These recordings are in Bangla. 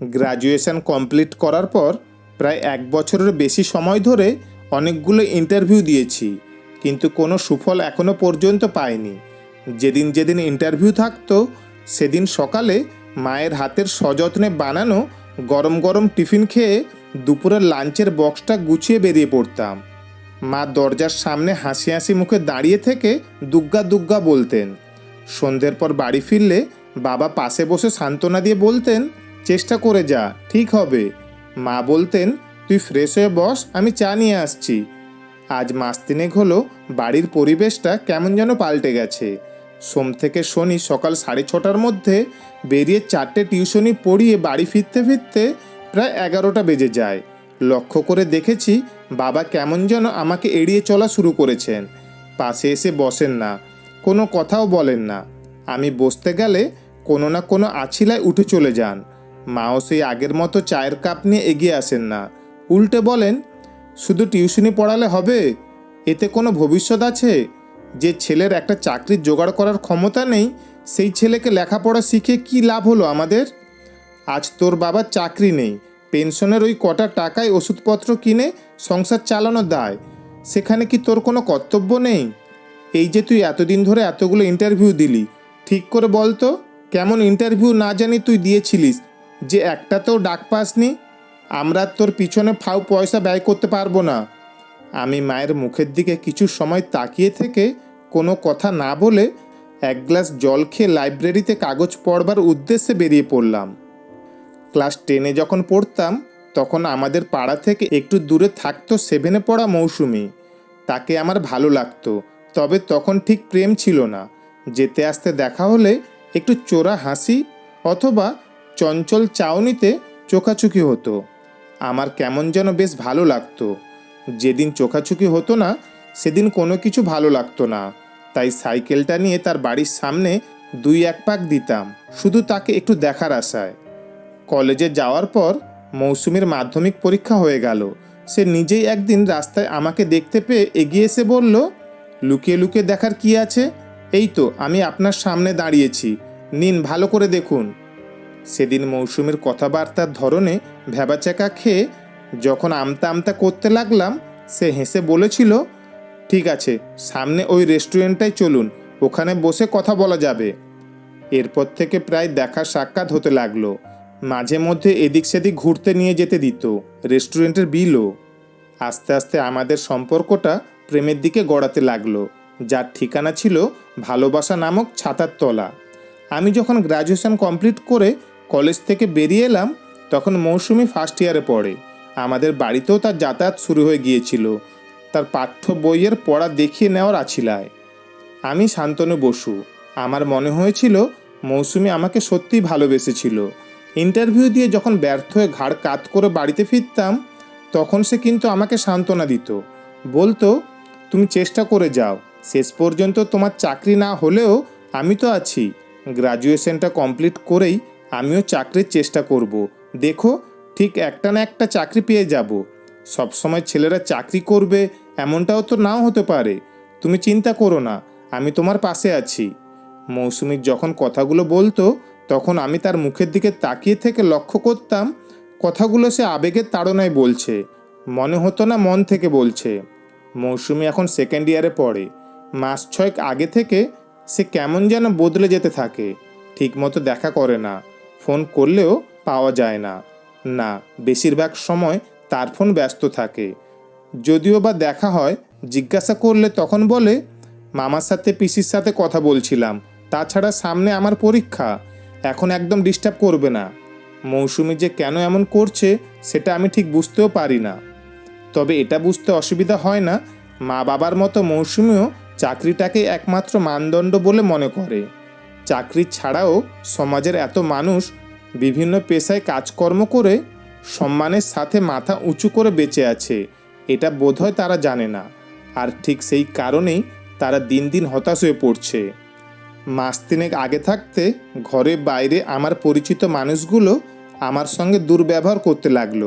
গ্র্যাজুয়েশন কমপ্লিট করার পর প্রায় এক বছরের বেশি সময় ধরে অনেকগুলো ইন্টারভিউ দিয়েছি, কিন্তু কোনো সুফল এখনও পর্যন্ত পাইনি। যেদিন যেদিন ইন্টারভিউ থাকতো, সেদিন সকালে মায়ের হাতের সযত্নে বানানো গরম গরম টিফিন খেয়ে দুপুরের লাঞ্চের বক্সটা গুছিয়ে বেরিয়ে পড়তাম। মা দরজার সামনে হাসি হাসি মুখে দাঁড়িয়ে থেকে দুগ্গা দুগ্গা বলতেন। সন্ধ্যের পর বাড়ি ফিরলে বাবা পাশে বসে সান্ত্বনা দিয়ে বলতেন চেষ্টা করে যা, ঠিক হবে। মা বলতেন, তুই ফ্রেশ হয়ে বস, আমি চা নিয়ে আসছি। আজ মাস তিনেক হলো বাড়ির পরিবেশটা কেমন যেন পাল্টে গেছে। সোম থেকে শনি সকাল সাড়ে ছটার মধ্যে বেরিয়ে চারটে টিউশনি পড়িয়ে বাড়ি ফিরতে ফিরতে প্রায় এগারোটা বেজে যায়। লক্ষ্য করে দেখেছি বাবা কেমন যেন আমাকে এড়িয়ে চলা শুরু করেছেন। পাশে এসে বসেন না, কোনো কথাও বলেন না। আমি বসতে গেলে কোনো না কোনো আছিলায় উঠে চলে যান। মাও সেই আগের মতো চায়ের কাপ নিয়ে এগিয়ে আসেন না। উল্টে বলেন, শুধু টিউশনি পড়ালে হবে? এতে কোনো ভবিষ্যৎ আছে? যে ছেলের একটা চাকরির জোগাড় করার ক্ষমতা নেই, সেই ছেলেকে লেখাপড়া শিখে কি লাভ হলো আমাদের? আজ তোর বাবার চাকরি নেই, পেনশনের ওই কটা টাকায় ওষুধপত্র কিনে সংসার চালানো দায়। সেখানে কি তোর কোনো কর্তব্য নেই? এই যে তুই এতদিন ধরে এতগুলো ইন্টারভিউ দিলি, ঠিক করে বল তো, কেমন ইন্টারভিউ না জানি তুই দিয়েছিলিস যে একটাতেও ডাক পাসনি, আমরা তোর পিছনে ফাউ পয়সা ব্যয় করতে পারব না। আমি মায়ের মুখের দিকে কিছু সময় তাকিয়ে থেকে কোনো কথা না বলে এক গ্লাস জল খেয়ে লাইব্রেরিতে কাগজ পড়বার উদ্দেশ্যে বেরিয়ে পড়লাম। ক্লাস টেনে যখন পড়তাম, তখন আমাদের পাড়া থেকে একটু দূরে থাকতো সেভেনে পড়া মৌসুমি। তাকে আমার ভালো লাগতো, তবে তখন ঠিক প্রেম ছিল না। যেতে আসতে দেখা হলে একটু চোরা হাসি অথবা চঞ্চল চাউনিতে চোখাচুকি হতো। আমার কেমন যেন বেশ ভালো লাগতো। যেদিন চোখাচুকি হতো না, সেদিন কোনো কিছু ভালো লাগতো না। তাই সাইকেলটা নিয়ে তার বাড়ির সামনে দুই এক পাক দিতাম, শুধু তাকে একটু দেখার আশায়। কলেজে যাওয়ার পর মৌসুমীর মাধ্যমিক পরীক্ষা হয়ে গেল। সে নিজেই একদিন রাস্তায় আমাকে দেখতে পেয়ে এগিয়ে এসে বলল, লুকিয়ে লুকিয়ে দেখার কি আছে? এই তো, আমি আপনার সামনে দাঁড়িয়েছি। নিন, ভালো করে দেখুন। সেদিন মৌসুমীর কথাবার্তার ধরনে ভেবাচাকা খেয়ে যখন আমতা আমতা করতে লাগলাম, সে হেসে বলেছিল, ঠিক আছে, সামনে ওই রেস্টুরেন্টটাই চলুন, ওখানে বসে কথা বলা যাবে। এরপর থেকে প্রায় দেখা সাক্ষাৎ হতে লাগল। মাঝে মধ্যে এদিক সেদিক ঘুরতে নিয়ে যেতে দিত, রেস্টুরেন্টের বিলও। আস্তে আস্তে আমাদের সম্পর্কটা প্রেমের দিকে গড়াতে লাগল, যার ঠিকানা ছিল ভালোবাসা নামক ছাতার তলা। আমি যখন গ্র্যাজুয়েশন কমপ্লিট করে কলেজ থেকে বেরিয়ে এলাম, তখন মৌসুমি ফার্স্ট ইয়ারে পড়ে। আমাদের বাড়িতেও তার যাতায়াত শুরু হয়ে গিয়েছিল। তার পাঠ্য বইয়ের পড়া দেখিয়ে নেওয়ার আছিলায়। আমি শান্তনু বসু। আমার মনে হয়েছিল মৌসুমি আমাকে সত্যিই ভালোবেসেছিল। ইন্টারভিউ দিয়ে যখন ব্যর্থ হয়ে ঘাড় কাত করে বাড়িতে ফিরতাম, তখন সে কিন্তু আমাকে সান্ত্বনা দিত। বলতো, তুমি চেষ্টা করে যাও। শেষ পর্যন্ত তোমার চাকরি না হলেও আমি তো আছি। গ্রাজুয়েশনটা কমপ্লিট করেই আমিও চাকরির চেষ্টা করব। দেখো, ঠিক একটা না একটা চাকরি পেয়ে যাব। সবসময় ছেলেরা চাকরি করবে, এমনটাও তো নাও হতে পারে। তুমি চিন্তা করো না, আমি তোমার পাশে আছি। মৌসুমীর যখন কথাগুলো বলতো, তখন আমি তার মুখের দিকে তাকিয়ে থেকে লক্ষ্য করতাম, কথাগুলো সে আবেগের তাড়নায় বলছে। মনে হতো না মন থেকে বলছে। মৌসুমি এখন সেকেন্ড ইয়ারে পড়ে। মাস ছয়েক আগে থেকে সে কেমন যেন বদলে যেতে থাকে। ঠিকমতো দেখা করে না। ফোন করলেও পাওয়া যায় না। না, বেশিরভাগ সময় তার ফোন ব্যস্ত থাকে। যদিও বা দেখা হয়, জিজ্ঞাসা করলে তখন বলে, মামার সাথে, পিসির সাথে কথা বলছিলাম। তাছাড়া সামনে আমার পরীক্ষা। এখন একদম ডিস্টার্ব করবে না। মৌসুমি যে কেন এমন করছে, সেটা আমি ঠিক বুঝতেও পারি না। তবে এটা বুঝতে অসুবিধা হয় না। মা বাবার মতো মৌসুমিও চাকরিটাকে একমাত্র মানদণ্ড বলে মনে করে। চাকরি ছাড়াও সমাজের এত মানুষ বিভিন্ন পেশায় কাজকর্ম করে সম্মানের সাথে মাথা উঁচু করে বেঁচে আছে, এটা বোধহয় তারা জানে না। আর ঠিক সেই কারণেই তারা দিন দিন হতাশ হয়ে পড়ছে। মাস তিনেক আগে থাকতে ঘরে বাইরে আমার পরিচিত মানুষগুলো আমার সঙ্গে দুর্ব্যবহার করতে লাগল।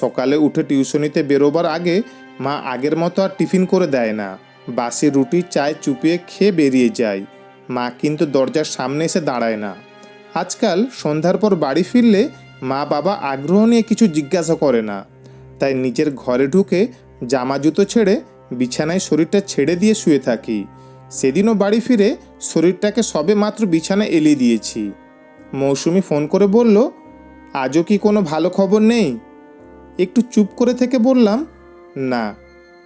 সকালে উঠে টিউশনিতে বেরোবার আগে মা আগের মতো আর টিফিন করে দেয় না। বাসি রুটি, চায় চুপিয়ে খেয়ে বেরিয়ে যায়। মা কিন্তু দরজার সামনে এসে দাঁড়ায় না। আজকাল সন্ধ্যার পর বাড়ি ফিরলে মা বাবা আগ্রহ নিয়ে কিছু জিজ্ঞাসা করে না। তাই নিজের ঘরে ঢুকে জামা জুতো ছেড়ে বিছানায় শরীরটা ছেড়ে দিয়ে শুয়ে থাকি। সেদিনও বাড়ি ফিরে শরীরটাকে সবে মাত্র বিছানায় এলিয়ে দিয়েছি। মৌসুমি ফোন করে বলল, আজও কি কোনো ভালো খবর নেই? একটু চুপ করে থেকে বললাম, না।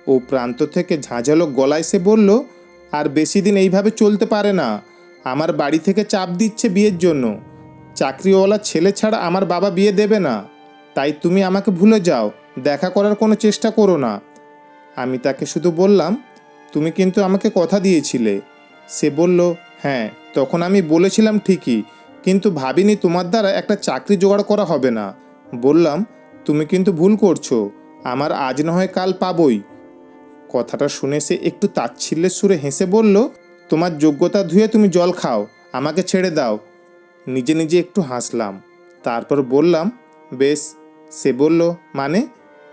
ও প্রান্ত থেকে ঝাঁঝালো গলায় সে বলল আর বেশি দিন এইভাবে চলতে পারে না। আমার বাড়ি থেকে চাপ দিচ্ছে বিয়ের জন্য। চাকরিওয়ালা ছেলে ছাড়া আমার বাবা বিয়ে দেবে না। তাই তুমি আমাকে ভুলে যাও, দেখা করার কোনো চেষ্টা করো না। আমি তাকে শুধু বললাম, তুমি কিন্তু আমাকে কথা দিয়েছিলে। সে বলল হ্যাঁ তখন আমি বলেছিলাম ঠিকই, কিন্তু ভাবিনি তোমার দ্বারা একটা চাকরি জোগাড় করা হবে না। বললাম, তুমি কিন্তু ভুল করছ, আমার আজ না হয় কাল পাবই। কথাটা শুনে সে একটু তাচ্ছিল্যের সুরে হেসে বলল, তোমার যোগ্যতা ধুয়ে তুমি জল খাও, আমাকে ছেড়ে দাও। নিজে নিজে একটু হাসলাম। তারপর বললাম, বেশ। সে বলল মানে?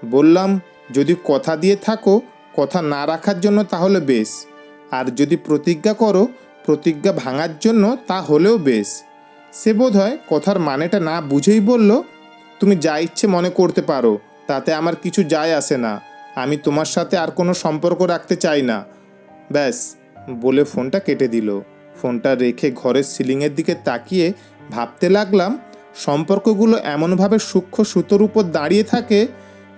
বললাম, যদি কথা দিয়ে থাকো, কথা না রাখার জন্য তাহলে বেশ। আর যদি প্রতিজ্ঞা করো, প্রতিজ্ঞা ভাঙার জন্য তা হলেও বেশ। সে বোধ হয় কথার মানেটা না বুঝেই বলল, তুমি যা ইচ্ছে মনে করতে পারো, তাতে আমার কিছু যায় আসে না। আমি তোমার সাথে আর কোনো সম্পর্ক রাখতে চাই না। ব্যাস, বলে ফোনটা কেটে দিল। ফোনটা রেখে ঘরের সিলিংয়ের দিকে তাকিয়ে ভাবতে লাগলাম, সম্পর্কগুলো এমনভাবে সূক্ষ্ম সুতোর উপর দাঁড়িয়ে থাকে,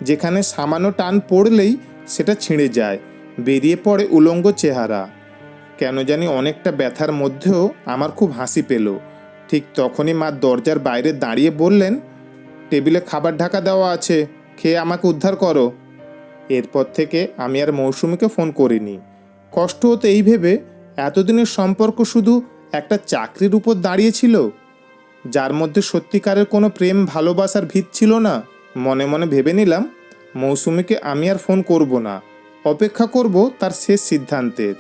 যেখানে সামান্য টান পড়লেই সেটা ছিঁড়ে যায়, বেরিয়ে পড়ে উলঙ্গ চেহারা। কেন জানি অনেকটা ব্যথার মধ্যেও আমার খুব হাসি পেল। ঠিক তখনই মা দরজার বাইরে দাঁড়িয়ে বললেন, টেবিলে খাবার ঢাকা দেওয়া আছে, খেয়ে আমাকে উদ্ধার করো। এরপর থেকে আমি আর মৌসুমিকে ফোন করিনি। কষ্ট হতো এই ভেবে এতদিনের সম্পর্ক শুধু একটা চাকরির উপর দাঁড়িয়েছিল? যার মধ্যে সত্যিকারের কোনো প্রেম, ভালোবাসার ভিত ছিল না? মনে মনে ভেবে নিলাম, মৌসুমিকে আমি আর ফোন করব না। অপেক্ষা করব তার শেষ সিদ্ধান্তের।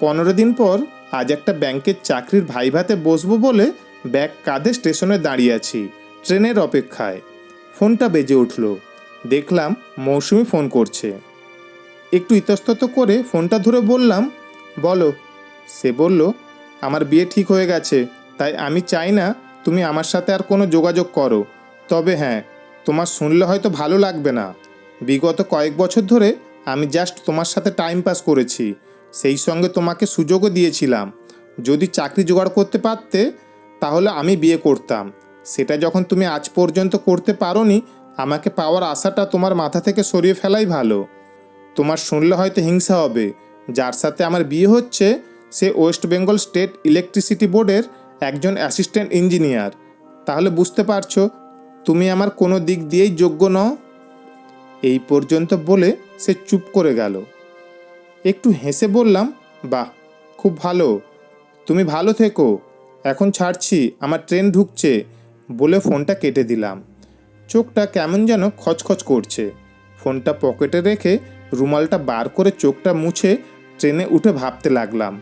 পনেরো দিন পর আজ একটা ব্যাংকের চাকরির ভাইভাতে বসবো বলে ব্যাগ কাঁধে স্টেশনে দাঁড়িয়ে আছি, ট্রেনের অপেক্ষায়। ফোনটা বেজে উঠল। দেখলাম মৌসুমি ফোন করছে। একটু ইতস্তত করে ফোনটা ধরে বললাম, বলো। সে বলল, আমার বিয়ে ঠিক হয়ে গেছে, তাই আমি চাই না তুমি আমার সাথে আর কোনো যোগাযোগ করো। তবে হ্যাঁ তোমার শুনলে হয়তো ভালো লাগবে না। বিগত কয়েক বছর ধরে আমি জাস্ট তোমার সাথে টাইম পাস করেছি। সেই সঙ্গে তোমাকে সুযোগও দিয়েছিলাম। যদি চাকরি জোগাড় করতে পারতে, তাহলে আমি বিয়ে করতাম। সেটা যখন তুমি আজ পর্যন্ত করতে পারোনি আমাকে পাওয়ার আশাটা তোমার মাথা থেকে সরিয়ে ফেলাই ভালো। তোমার শুনলে হয়তো হিংসা হবে। যার সাথে আমার বিয়ে হচ্ছে, সে ওয়েস্ট বেঙ্গল স্টেট ইলেকট্রিসিটি বোর্ডের একজন অ্যাসিস্ট্যান্ট ইঞ্জিনিয়ার। তাহলে বুঝতে পারছ, তুমি আমার কোনো দিক দিয়েই যোগ্য নও। এই পর্যন্ত বলে সে চুপ করে গেল। একটু হেসে বললাম, বাহ, খুব ভালো। তুমি ভালো থেকো। এখন ছাড়ছি, আমার ট্রেন ঢুকছে। বলে ফোনটা কেটে দিলাম। চোখটা কেমন যেন খচখচ করছে। ফোনটা পকেটে রেখে রুমালটা বার করে চোখটা মুছে ট্রেনে উঠে ভাবতে লাগলাম।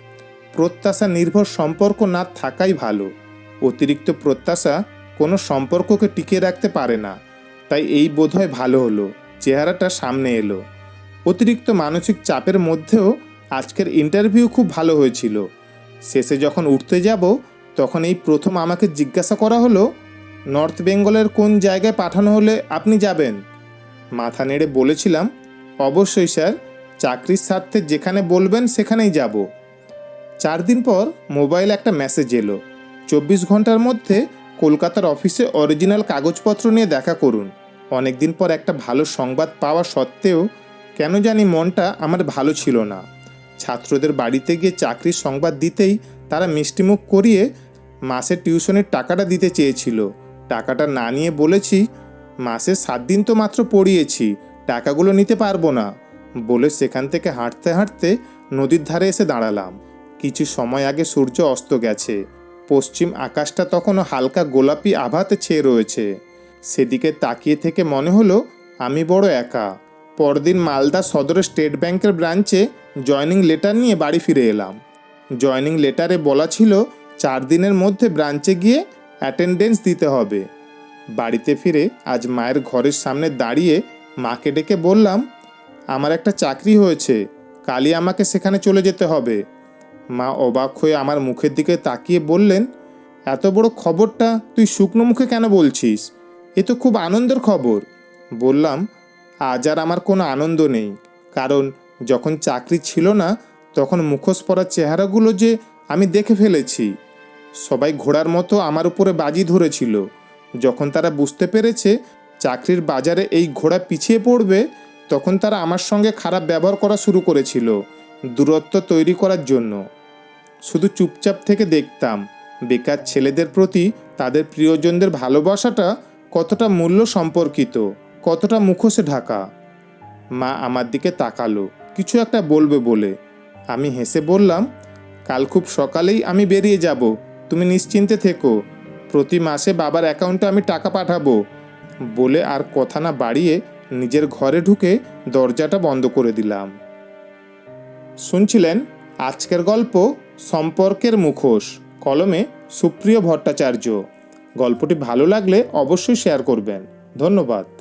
প্রত্যাশা নির্ভর সম্পর্ক না থাকাই ভালো। অতিরিক্ত প্রত্যাশা কোনো সম্পর্ককে টিকিয়ে রাখতে পারে না। তাই এই বোধহয় ভালো হলো, চেহারাটা সামনে এলো। অতিরিক্ত মানসিক চাপের মধ্যেও আজকের ইন্টারভিউ খুব ভালো হয়েছিল। শেষে যখন উঠতে যাব, তখন এই প্রথম আমাকে জিজ্ঞাসা করা হলো নর্থ বেঙ্গলের কোন জায়গায় পাঠানো হলে আপনি যাবেন? মাথা নেড়ে বলেছিলাম, অবশ্যই স্যার, চাকরির স্বার্থে যেখানে বলবেন সেখানেই যাব। চার দিন পর মোবাইলে একটা মেসেজ এলো। চব্বিশ ঘণ্টার মধ্যে কলকাতার অফিসে অরিজিনাল কাগজপত্র নিয়ে দেখা করুন। অনেকদিন পর একটা ভালো সংবাদ পাওয়া সত্ত্বেও কেন জানি মনটা আমার ভালো ছিল না। ছাত্রদের বাড়িতে গিয়ে চাকরির সংবাদ দিতেই তারা মিষ্টিমুখ করিয়ে মাসে টিউশনের টাকাটা দিতে চেয়েছিল। টাকাটা না নিয়ে বলেছি, মাসে সাত দিন তো মাত্র পড়িয়েছি, টাকাগুলো নিতে পারব না। বলে সেখান থেকে হাঁটতে হাঁটতে নদীর ধারে এসে দাঁড়ালাম। কিছু সময় আগে সূর্য অস্ত গেছে। পশ্চিম আকাশটা তখনও হালকা গোলাপি আভাতে ছেয়ে রয়েছে। সেদিকে তাকিয়ে থেকে মনে হলো, আমি বড় একা। পরদিন মালদা সদরের স্টেট ব্যাংকের ব্রাঞ্চে জয়নিং লেটার নিয়ে বাড়ি ফিরে এলাম। জয়নিং লেটারে বলা ছিল, চার দিনের মধ্যে ব্রাঞ্চে গিয়ে অ্যাটেন্ডেন্স দিতে হবে। বাড়িতে ফিরে আজ মায়ের ঘরের সামনে দাঁড়িয়ে মাকে ডেকে বললাম, আমার একটা চাকরি হয়েছে, কালই আমাকে সেখানে চলে যেতে হবে। মা অবাক হয়ে আমার মুখের দিকে তাকিয়ে বললেন, এত বড় খবরটা তুই শুকনো মুখে কেন বলছিস? এ তো খুব আনন্দের খবর। বললাম, আজ আর আমার কোনো আনন্দ নেই, কারণ যখন চাকরি ছিল না, তখন মুখোশ পরা চেহারাগুলো যে আমি দেখে ফেলেছি। সবাই ঘোড়ার মতো আমার উপরে বাজি ধরেছিল। যখন তারা বুঝতে পেরেছে চাকরির বাজারে এই ঘোড়া পিছিয়ে পড়বে, তখন তারা আমার সঙ্গে খারাপ ব্যবহার করা শুরু করেছিল দূরত্ব তৈরি করার জন্য। শুধু চুপচাপ থেকে দেখতাম বেকার ছেলেদের প্রতি তাদের প্রিয়জনদের ভালোবাসাটা কতটা মূল্য সম্পর্কিত, কতটা মুখোশে ঢাকা। মা আমার দিকে তাকালো, কিছু একটা বলবে বলে। আমি হেসে বললাম, কাল খুব সকালেই আমি বেরিয়ে যাব। তুমি নিশ্চিন্তে থেকো। প্রতি মাসে বাবার অ্যাকাউন্টে আমি টাকা পাঠাবো। বলে আর কথা না বাড়িয়ে নিজের ঘরে ঢুকে দরজাটা বন্ধ করে দিলাম। শুনছিলেন? আজকের গল্প সম্পর্কের মুখোশ, কলমে সুপ্রিয় ভট্টাচার্য। গল্পটি ভালো লাগলে অবশ্যই শেয়ার করবেন। ধন্যবাদ।